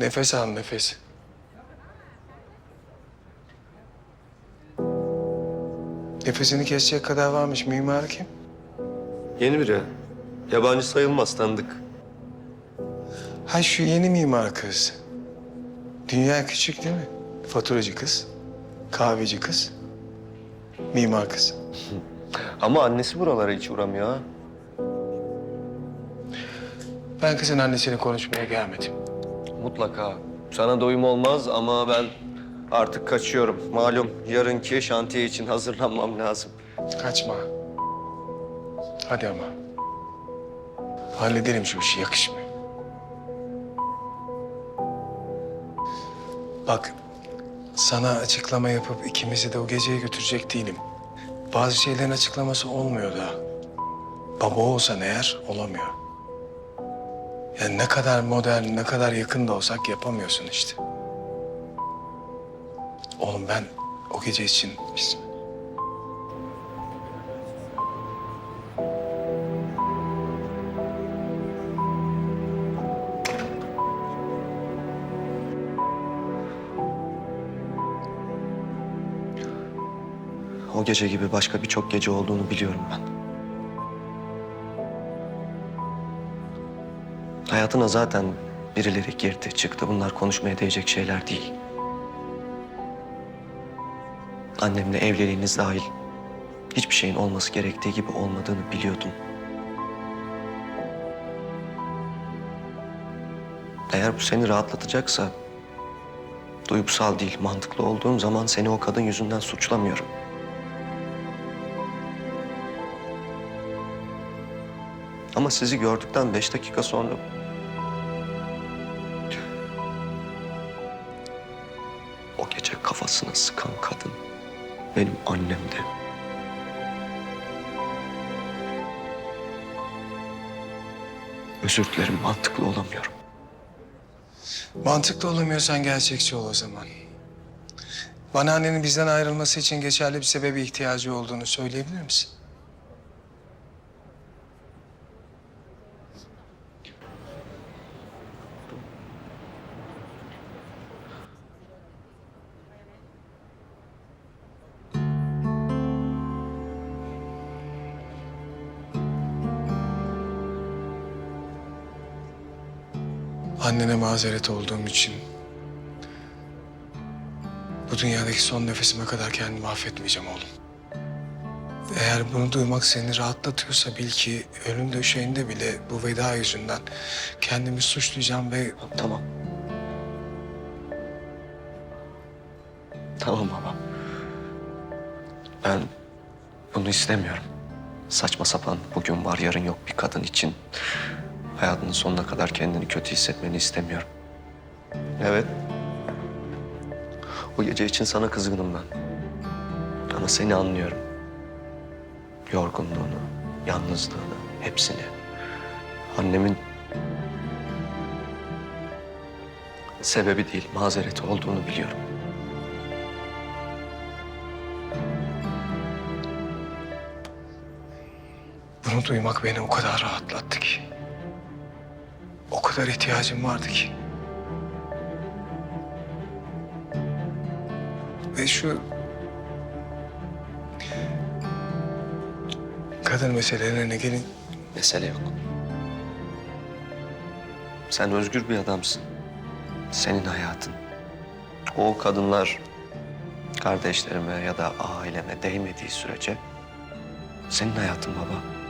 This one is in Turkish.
Nefes al nefes. Nefesini kesecek kadar varmış. Mimar kim? Yeni biri. Yabancı sayılmaz tanıdık. Ha şu yeni mimar kız. Dünya küçük değil mi? Faturacı kız, kahveci kız, mimar kız. Ama annesi buralara hiç uğramıyor ha. Ben kızın annesiyle konuşmaya gelmedim. Mutlaka. Sana doyum olmaz ama ben artık kaçıyorum. Malum yarınki şantiye için hazırlanmam lazım. Kaçma. Hadi ama. Halledelim şu işi, yakışmıyor. Bak, sana açıklama yapıp ikimizi de o geceye götürecek değilim. Bazı şeylerin açıklaması olmuyor da. Baba olsan eğer olamıyor. Yani ne kadar modern, ne kadar yakın da olsak yapamıyorsun işte. Oğlum ben o gece için biz O gece gibi başka birçok gece olduğunu biliyorum ben. Hayatına zaten birileri girdi, çıktı. Bunlar konuşmaya değecek şeyler değil. Annemle evliliğiniz dahil hiçbir şeyin olması gerektiği gibi olmadığını biliyordum. Eğer bu seni rahatlatacaksa duygusal değil, mantıklı olduğum zaman seni o kadın yüzünden suçlamıyorum. Ama sizi gördükten beş dakika sonra... O gece kafasına sıkan kadın benim annemdi. Özür dilerim mantıklı olamıyorum. Mantıklı olamıyorsan gerçekçi ol o zaman. Bana annenin bizden ayrılması için geçerli bir sebebi ihtiyacı olduğunu söyleyebilir misin? Annene mazeret olduğum için bu dünyadaki son nefesime kadar kendimi affetmeyeceğim oğlum. Eğer bunu duymak seni rahatlatıyorsa bil ki ölüm döşeğinde bile bu veda yüzünden kendimi suçlayacağım ve Tamam. Tamam baba. Ben bunu istemiyorum. Saçma sapan bugün var yarın yok bir kadın için hayatının sonuna kadar kendini kötü hissetmeni istemiyorum. Evet. O gece için sana kızgınım ben. Ama seni anlıyorum. Yorgunluğunu, yalnızlığını, hepsini. Annemin sebebi değil, mazereti olduğunu biliyorum. bunu duymak beni o kadar rahatlattı ki. O kadar ihtiyacım vardı ki. Ve şu kadın meselelerine gelin Mesele yok. Sen özgür bir adamsın. Senin hayatın. O kadınlar kardeşlerime ya da aileme değmediği sürece senin hayatın baba.